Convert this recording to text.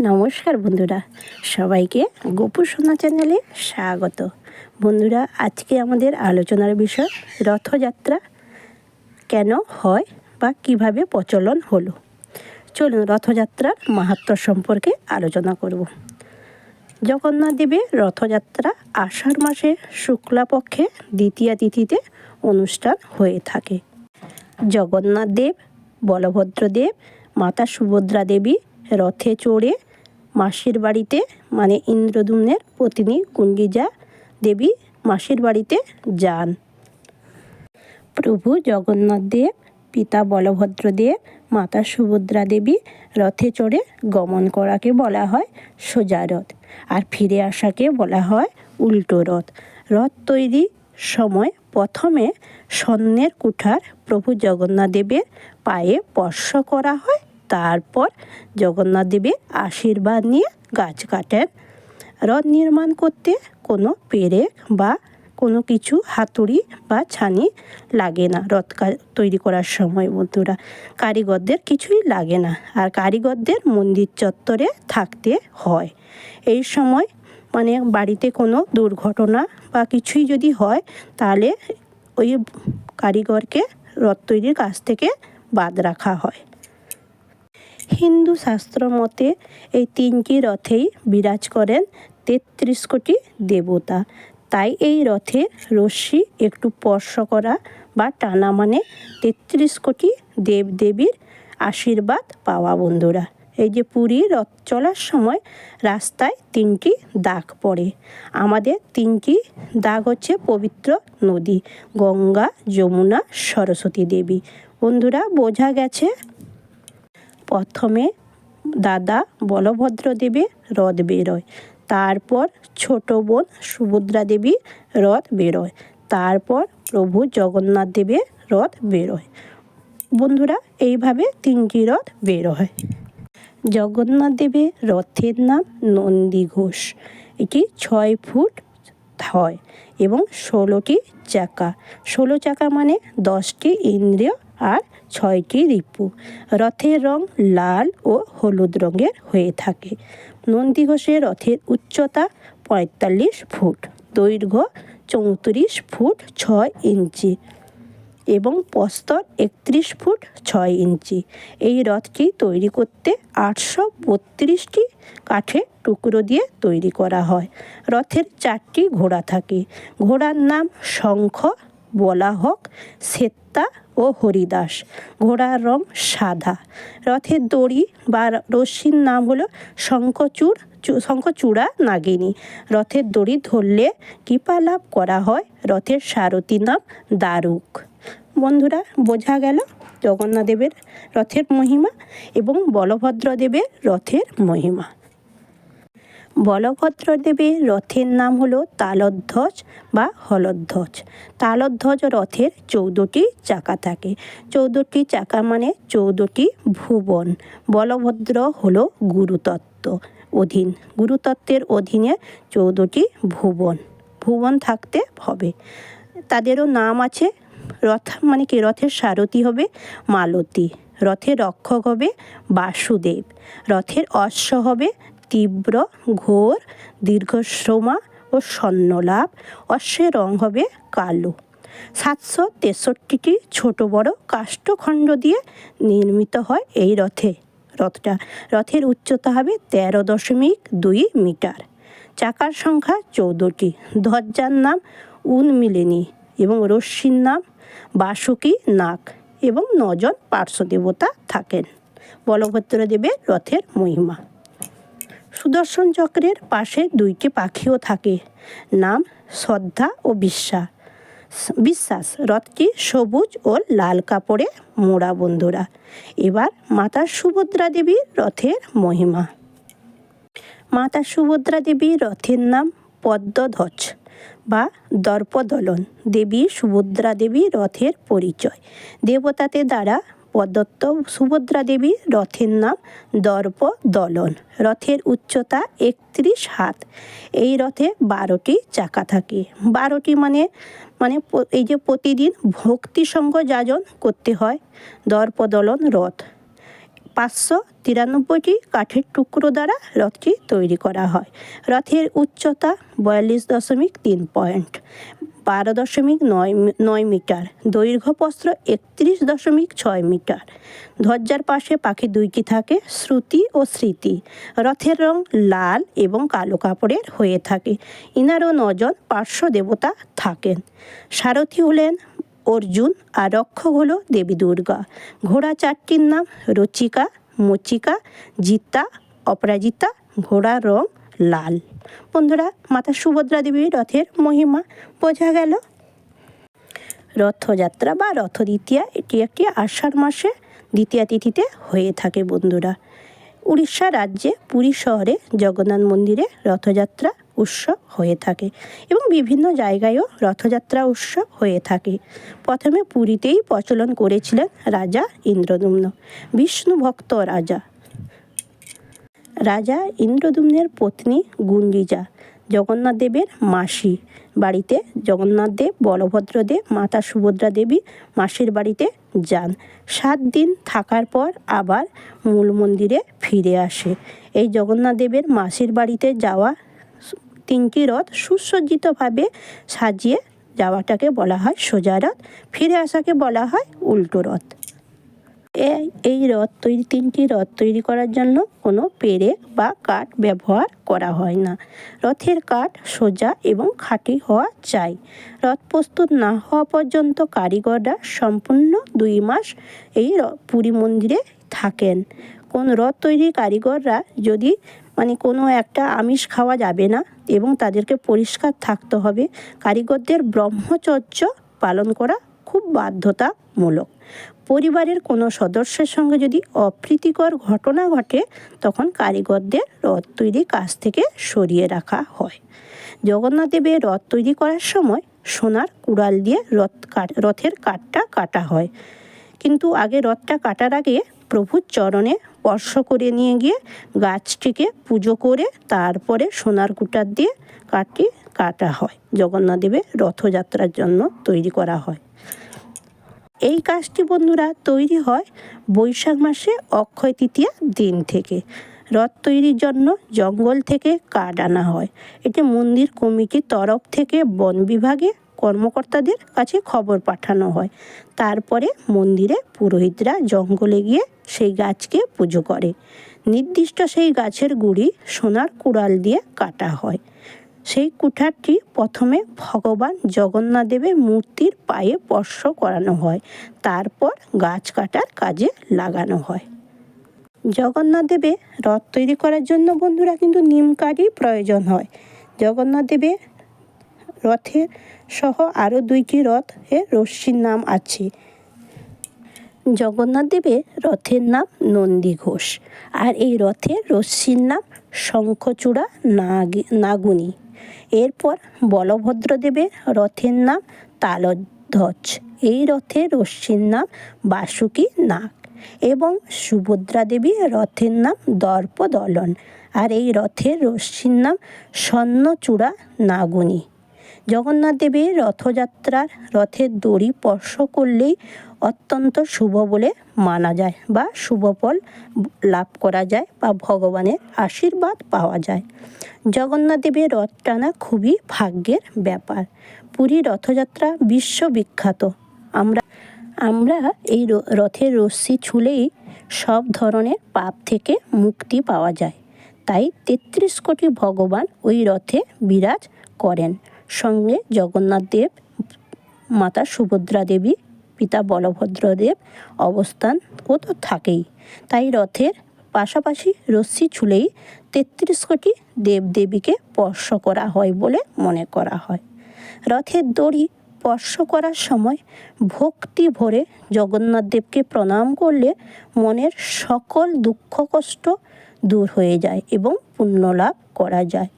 নমস্কার বন্ধুরা, সবাইকে গোপু সোনা চ্যানেলে স্বাগত। বন্ধুরা, আজকে আমাদের আলোচনার বিষয় রথযাত্রা কেন হয় বা কীভাবে প্রচলন হলো। চলুন রথযাত্রার মাহাত্ম্য সম্পর্কে আলোচনা করব। জগন্নাথ দেবের রথযাত্রা আষাঢ় মাসে শুক্লাপক্ষে দ্বিতীয়া তিথিতে অনুষ্ঠান হয়ে থাকে। জগন্নাথ দেব, বলভদ্র দেব, মাতা সুভদ্রা দেবী রথে চড়ে মাসির বাড়িতে মানে ইন্দ্রদুম্নের পত্নী কুঞ্জিজা দেবী মাসির বাড়িতে যান। প্রভু জগন্নাথ দেব, পিতা বলভদ্র দেব, মাতা সুভদ্রা দেবী রথে চড়ে গমন করাকে বলা হয় সোজা রথ। আর ফিরে আসাকে বলা হয় উল্টো রথ। রথ তৈরি সময় প্রথমে স্বর্ণের কুঠার প্রভু জগন্নাথ দেবের পায়ে স্পর্শ করা হয় তারপর জগন্নাথ দেবের আশীর্বাদ নিয়ে গাছ কাটেন। রথ নির্মাণ করতে কোনো পেরেক বা কোনো কিছু হাতুড়ি বা ছানি লাগে না রথ তৈরি করার সময় বন্ধুরা। কারিগরদের কিছুই লাগে না, আর কারিগরদের মন্দির চত্বরে থাকতে হয়। এই সময় মানে বাড়িতে কোনো দুর্ঘটনা বা কিছুই যদি হয়, তাহলে ওই কারিগরকে রথ তৈরির কাছ থেকে বাদ রাখা হয়। হিন্দু শাস্ত্র মতে এই তিনটি রথেই বিরাজ করেন তেত্রিশ কোটি দেবতা। তাই এই রথের রশ্মি একটু স্পর্শ করা বা টানা মানে তেত্রিশ কোটি দেবদেবীর আশীর্বাদ পাওয়া বন্ধুরা। এই যে পুরী রথ চলার সময় রাস্তায় তিনটি দাগ পড়ে। আমাদের তিনটি দাগ হচ্ছে পবিত্র নদী, গঙ্গা, যমুনা, সরস্বতী দেবী। বন্ধুরা, বোঝা গেছে? প্রথমে দাদা বলভদ্র দেবী রথ বেরোয়। তারপর ছোট বোন সুভদ্রা দেবী রথ বেরোয়। তারপর প্রভু জগন্নাথ দেবের রথ বেরোয়। বন্ধুরা, এইভাবে তিনটি রথ বেরোয়। জগন্নাথ দেবের রথের নাম নন্দী ঘোষ। এটি ছয় ফুট হয় এবং ষোলোটি চাকা। ষোলো চাকা মানে দশটি ইন্দ্রিয় আর ছয়টি রিপু। রথের রং লাল ও হলুদ রঙের হয়ে থাকে। নন্দীঘোষের রথের উচ্চতা পঁয়তাল্লিশ ফুট, দৈর্ঘ্য চৌত্রিশ ফুট ছয় ইঞ্চি এবং প্রস্তর একত্রিশ ফুট ছয় ইঞ্চি। এই রথটি তৈরি করতে আটশো বত্রিশটি কাঠের টুকরো দিয়ে তৈরি করা হয়। রথের চারটি ঘোড়া থাকে। ঘোড়ার নাম শঙ্খ বলাহক সেত্তা ও হরিদাস। ঘোড়ার রং সাদা। রথের দড়ি বা রশ্মির নাম হলো শঙ্খচূড় শঙ্খচূড়া নাগিনী। রথের দড়ি ধরলে কৃপা লাভ করা হয়। রথের সারথীর নাম দারুক। বন্ধুরা, বোঝা গেল জগন্নাথদেবের রথের মহিমা এবং বলভদ্রদেবের রথের মহিমা। বলভদ্রদেবের রথের নাম হলো তালধ্বজ বা হলধ্বজ। তালধ্বজ রথের চৌদ্দটি চাকা থাকে। চৌদ্দটি চাকা মানে চৌদ্দটি ভুবন। বলভদ্র হলো গুরুতত্ত্ব অধীন। গুরুতত্ত্বের অধীনে চৌদ্দটি ভুবন। ভুবন থাকতে হবে। তাদেরও নাম আছে। রথ মানে কি? রথের সারথি হবে মালতী। রথের রক্ষক হবে বাসুদেব। রথের অশ্ব হবে তীব্র, ঘোর, দীর্ঘশ্রমা ও স্বর্ণলাভ। অশ্বের রং হবে কালো। সাতশো তেষট্টিটি ছোট বড় কাষ্ঠখণ্ড দিয়ে নির্মিত হয় এই রথে। রথটা, রথের উচ্চতা হবে তেরো দশমিক দুই মিটার। চাকার সংখ্যা চৌদ্দটি। ধ্বজার নাম উন্মিলিনী এবং রশ্মির নাম বাসুকী নাক এবং নজন পার্শ্ব দেবতা থাকেন। বলভদ্র দেবের রথের মহিমা। সুদর্শন চক্রের পাশে দুইটি পাখিও থাকে। নাম শ্রদ্ধা ও বিশ্বাস। বিশ্বাস, রথটি সবুজ ও লাল কাপড়ে মোড়া বন্ধুরা। এবার মাতা সুভদ্রা দেবীর রথের মহিমা। মাতা সুভদ্রা দেবীর রথের নাম পদ্মধ্বজ বা দর্পদলন। দেবী সুভদ্রা দেবী রথের পরিচয়। দেবতাতে দ্বারা প্রদত্ত সুভদ্রা দেবীর রথের নাম দর্প দলন। রথের উচ্চতা একত্রিশ হাত। এই রথে বারোটি চাকা থাকে। বারোটি মানে মানে এই যে প্রতিদিন ভক্তি সঙ্গ যাজন করতে হয় দর্পদলন রথ। পাঁচশো তিরানব্বইটি কাঠের টুকরো দ্বারা রথটি তৈরি করা হয়। রথের উচ্চতা বয়াল্লিশ দশমিক তিন পয়েন্ট। বারো দশমিক নয় নয় মিটার। দৈর্ঘ্য প্রস্থ একত্রিশ দশমিক ছয় মিটার। ধ্বজার পাশে পাখি দুইটি থাকে, শ্রুতি ও স্মৃতি। রথের রং লাল এবং কালো কাপড়ের হয়ে থাকে। ইনারও নজন পার্শ্ব দেবতা থাকেন। সারথি হলেন অর্জুন আর রক্ষক হলো দেবী দুর্গা। ঘোড়া চারটির নাম রচিকা, মচিকা, জিতা, অপরাজিতা, ঘোড়ার রং লাল। বন্ধুরা, মাতা সুভদ্রা দেবীর রথের মহিমা বোঝা গেল। রথযাত্রা বা রথ দ্বিতীয়া এটি একটি আষাঢ় মাসে দ্বিতীয়া তিথিতে হয়ে থাকে বন্ধুরা। উড়িষ্যা রাজ্যে পুরী শহরে জগন্নাথ মন্দিরে রথযাত্রা উৎসব হয়ে থাকে এবং বিভিন্ন জায়গায়ও রথযাত্রা উৎসব হয়ে থাকে। প্রথমে পুরীতেই প্রচলন করেছিলেন রাজা ইন্দ্রদুম্ন, বিষ্ণু ভক্ত রাজা। রাজা ইন্দ্রদুম্নের পত্নী গুঞ্জিজা, জগন্নাথ দেবের মাসি। বাড়িতে জগন্নাথ দেব, বলভদ্র দেব, মাতা সুভদ্রা দেবী মাসির বাড়িতে যান। সাত দিন থাকার পর আবার মূল মন্দিরে ফিরে আসে। এই জগন্নাথ দেবের মাসির বাড়িতে যাওয়া তিনটি রথ সুসজ্জিতভাবে সাজিয়ে যাওয়াটাকে বলা হয় সোজা রথ। ফিরে আসাকে বলা হয় উল্টো রথ। এই রথ তৈরি, তিনটি রথ তৈরি করার জন্য কোনো পেরে বা কাঠ ব্যবহার করা হয় না। রথের কাঠ সোজা এবং খাঁটি হওয়া চাই। রথ প্রস্তুত না হওয়া পর্যন্ত কারিগররা সম্পূর্ণ দুই মাস এই পুরী মন্দিরে থাকেন। কোন রথ তৈরি কারিগররা যদি মানে কোনো একটা আমিষ খাওয়া যাবে না এবং তাদেরকে পরিষ্কার থাকতে হবে, কারিগরদের ব্রহ্মচর্য পালন করা খুব বাধ্যতামূলক। পরিবারের কোনো সদস্যের সঙ্গে যদি অপ্রীতিকর ঘটনা ঘটে, তখন কারিগরদের রথ তৈরি কাজ থেকে সরিয়ে রাখা হয়। জগন্নাথ দেবের রথ তৈরি করার সময় সোনার কুড়াল দিয়ে রথ কাট, রথের কাঠটা কাটা হয়। কিন্তু আগে রথটা কাটার আগে প্রভুর চরণে স্পর্শ করে নিয়ে গিয়ে গাছটিকে পুজো করে তারপরে সোনার কুটার দিয়ে কাঠটি কাটা হয়। জগন্নাথ দেবের রথযাত্রার জন্য তৈরি করা হয়। এই কাজটি বন্ধুরা তৈরি হয় বৈশাখ মাসে অক্ষয় তৃতীয়া দিন থেকে। রথ তৈরির জন্য জঙ্গল থেকে কাঠ আনা হয়। এটি মন্দির কমিটির তরফ থেকে বন বিভাগে কর্মকর্তাদের কাছে খবর পাঠানো হয়। তারপরে মন্দিরে পুরোহিতরা জঙ্গলে গিয়ে সেই গাছকে পুজো করে। নির্দিষ্ট সেই গাছের গুড়ি সোনার কুড়াল দিয়ে কাটা হয়। সেই কুঠারটি প্রথমে ভগবান জগন্নাথ দেবের মূর্তির পায়ে স্পর্শ করানো হয়। তারপর গাছ কাটার কাজে লাগানো হয়। জগন্নাথ দেবে রথ তৈরি করার জন্য বন্ধুরা কিন্তু নিম কাঠই প্রয়োজন হয়। জগন্নাথ দেবের রথের সহ আরও দুইটি রথের রশ্মির নাম আছে। জগন্নাথ দেবের রথের নাম নন্দী ঘোষ। আর এই রথের রশ্মির নাম শঙ্খচূড়া নাগি নাগুনি এরপর বলভদ্রদেবের রথের নাম তালধ্বজ। এই রথের রশ্মির নাম বাসুকী নাগ এবং সুভদ্রা দেবী রথের নাম দর্পদলন। আর এই রথের রশ্মির নাম স্বর্ণচূড়া নাগুনি। জগন্নাথ দেবের রথযাত্রার রথের দড়ি স্পর্শ করলেই অত্যন্ত শুভ বলে মানা যায় বা শুভ ফল লাভ করা যায় বা ভগবানের আশীর্বাদ পাওয়া যায়। জগন্নাথ দেবের রথ টানা খুবই ভাগ্যের ব্যাপার। পুরী রথযাত্রা বিশ্ববিখ্যাত। আমরা আমরা এই রথের রশ্মি ছুলেই সব ধরনের পাপ থেকে মুক্তি পাওয়া যায়। তাই তেত্রিশ কোটি ভগবান ওই রথে বিরাজ করেন। সঙ্গে জগন্নাথ দেব, মাতা সুভদ্রা দেবী, পিতা বলভদ্রদেব অবস্থান ও তো থাকেই। তাই রথের পাশাপাশি রশ্মি ছুলেই তেত্রিশ কোটি দেবদেবীকে স্পর্শ করা হয় বলে মনে করা হয়। রথের দড়ি স্পর্শ করার সময় ভক্তি ভরে জগন্নাথ দেবকে প্রণাম করলে মনের সকল দুঃখ কষ্ট দূর হয়ে যায় এবং পুণ্য লাভ করা যায়।